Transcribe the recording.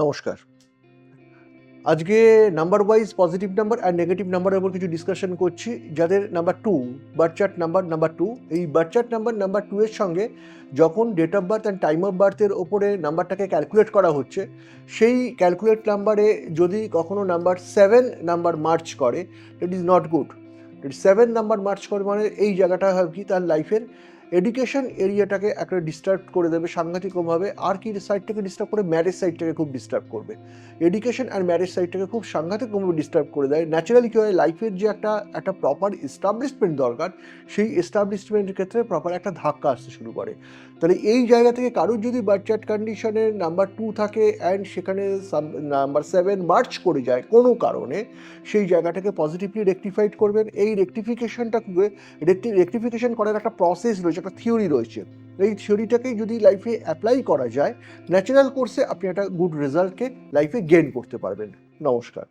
নমস্কার। আজকে number wise positive number আর নেগেটিভ নাম্বারের উপর কিছু ডিসকাশন করছি। যাদের number two birth chart number number two এই birth chart number number two এর সঙ্গে যখন date of birth and time of বার্থের ওপরে নাম্বারটাকে ক্যালকুলেট করা হচ্ছে, সেই ক্যালকুলেট নাম্বারে যদি কখনো নাম্বার সেভেন নাম্বার মার্চ করে it is not good seven number march করে মানে এই জায়গাটা হয় কি তার লাইফের এডুকেশন এরিয়াটাকে একটা ডিস্টার্ব করে দেবে সাংঘাতিকভাবে আর কি সাইডটাকে ডিস্টার্ব করে ম্যারেজ সাইডটাকে খুব ডিস্টার্ব করবে। এডুকেশন আর ম্যারেজ সাইডটাকে খুব সাংঘাতিকভাবে ডিস্টার্ব করে দেয়। ন্যাচারালি কী হয় লাইফের যে একটা একটা প্রপার এস্টাবলিশমেন্ট দরকার, সেই এস্টাবলিশমেন্টের ক্ষেত্রে প্রপার একটা ধাক্কা আসতে শুরু করে। তাহলে এই জায়গা থেকে কারোর যদি বার্থ কন্ডিশনে নাম্বার টু থাকে অ্যান্ড সেখানে নাম্বার সেভেন মার্চ করে যায় কোনো কারণে, সেই জায়গাটাকে পজিটিভলি রেকটিফাইড করবেন। এই রেকটিফিকেশনটাকে রেকটিফিকেশন করার একটা প্রসেস রয়েছে একটা থিওরি রয়েছে। এই থিওরিটাকেই যদি লাইফে অ্যাপ্লাই করা যায় ন্যাচারাল কোর্সে আপনি একটা গুড রেজাল্টকে লাইফে গেন করতে পারবেন। নমস্কার।